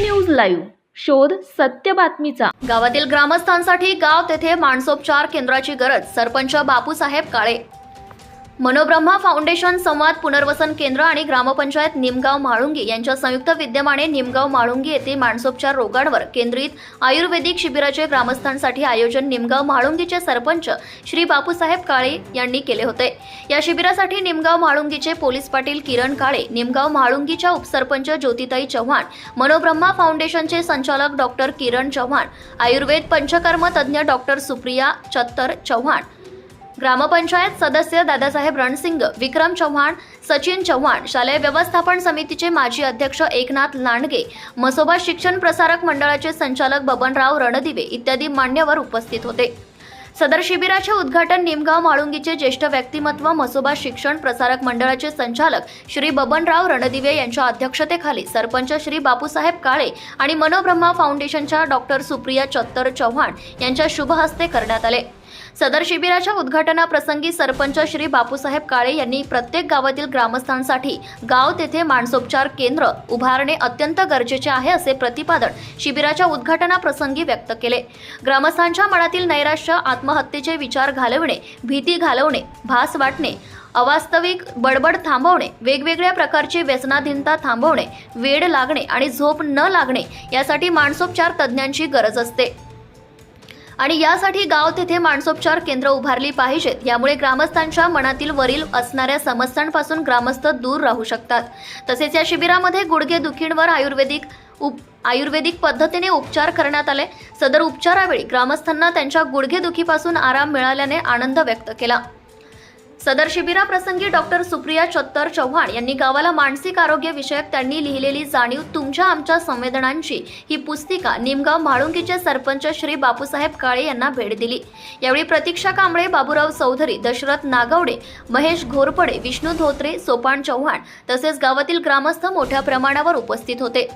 News live. शोध सत्य बातमीचा. गावातील ग्रामस्थांसाठी गाव तेथे माणसोपचार केंद्राची गरज. सरपंच बापूसाहेब काळे. मनोब्रह्मा फाउंडेशन संवाद पुनर्वसन केंद्र आणि ग्रामपंचायत निमगाव म्हाळुंगी यांच्या संयुक्त विद्यमाने निमगाव म्हाळुंगी येथे माणसोपचार रोगांवर केंद्रित आयुर्वेदिक शिबिराचे ग्रामस्थांसाठी आयोजन निमगाव म्हाळुंगीचे सरपंच श्री बापूसाहेब काळे यांनी केले होते. या शिबिरासाठी निमगाव म्हाळुंगीचे पोलीस पाटील किरण काळे निमगाव म्हाळुंगीच्या उपसरपंच ज्योतिताई चव्हाण मनोब्रह्मा फाउंडेशनचे संचालक डॉक्टर किरण चव्हाण आयुर्वेद पंचकर्म तज्ज्ञ डॉक्टर सुप्रिया चत्तर चव्हाण ग्रामपंचायत सदस्य दादासाहेब रणसिंग विक्रम चव्हाण सचिन चव्हाण शालेय व्यवस्थापन समितीचे माजी अध्यक्ष एकनाथ लांडगे मसोबा शिक्षण प्रसारक मंडळाचे संचालक बबनराव रणदिवे इत्यादी मान्यवर उपस्थित होते. सदर शिबिराचे उद्घाटन निमगाव म्हाळुंगीचे ज्येष्ठ व्यक्तिमत्व मसोबा शिक्षण प्रसारक मंडळाचे संचालक श्री बबनराव रणदिवे यांच्या अध्यक्षतेखाली सरपंच श्री बापूसाहेब काळे आणि मनोब्रह्मा फाउंडेशनच्या डॉक्टर सुप्रिया चत्तर चव्हाण यांच्या शुभहस्ते करण्यात आले. सदर शिबिराच्या उद्घाटनाप्रसंगी सरपंच श्री बापूसाहेब काळे यांनी प्रत्येक गावातील ग्रामस्थांसाठी गाव तेथे माणसोपचार केंद्र उभारणे अत्यंत गरजेचे आहे असे प्रतिपादन शिबिराच्या उद्घाटनाप्रसंगी व्यक्त केले. ग्रामस्थांच्या मनातील नैराश्य आत्महत्येचे विचार घालवणे भीती घालवणे भास वाटणे अवास्तविक बडबड थांबवणे वेगवेगळ्या प्रकारची व्यसनाधीनता थांबवणे वेड लागणे आणि झोप न लागणे यासाठी माणसोपचार तज्ज्ञांची गरज असते. आणि यासाठी गाव तेथे माणसोपचार केंद्र उभारली पाहिजेत. यामुळे ग्रामस्थांच्या मनातील वरील असणाऱ्या समस्यांपासून ग्रामस्थ दूर राहू शकतात. तसेच या शिबिरामध्ये गुडघे दुखींवर आयुर्वेदिक उप आयुर्वेदिक पद्धतीने उपचार करण्यात आले. सदर उपचारावेळी ग्रामस्थांना त्यांच्या गुडघेदुखीपासून आराम मिळाल्याने आनंद व्यक्त केला. सदर शिबिराप्रसंगी डॉक्टर सुप्रिया चत्तर चव्हाण यांनी गावाला मानसिक आरोग्य विषयक त्यांनी लिहिलेली जाणीव तुमच्या आमच्या संवेदनांची ही पुस्तिका निमगाव म्हाळुंगीचे सरपंच श्री बापूसाहेब काळे यांना भेट दिली. यावेळी प्रतीक्षा कांबळे बाबूराव चौधरी दशरथ नागवडे महेश घोरपडे विष्णू धोत्रे सोपान चव्हाण तसेच गावातील ग्रामस्थ मोठ्या प्रमाणावर उपस्थित होते.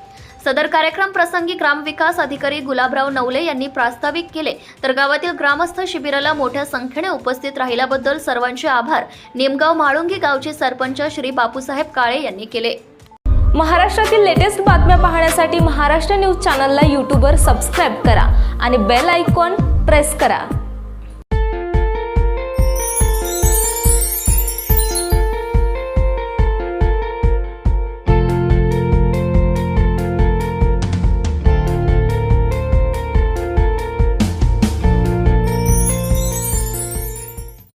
सदर कार्यक्रम प्रसंगी ग्रामविकास अधिकारी गुलाबराव नवले यांनी प्रास्ताविक केले. तर गावातील ग्रामस्थ शिबिराला मोठ्या संख्येने उपस्थित राहिल्याबद्दल सर्वांचे आभार. निमगाव म्हाळुंगी गावचे सरपंच श्री बापूसाहेब काळे यांनी केले. महाराष्ट्रातील लेटेस्ट बातम्या पाहण्यासाठी महाराष्ट्र न्यूज चॅनलला यूट्यूबवर सबस्क्राईब करा आणि बेल आयकॉन प्रेस करा.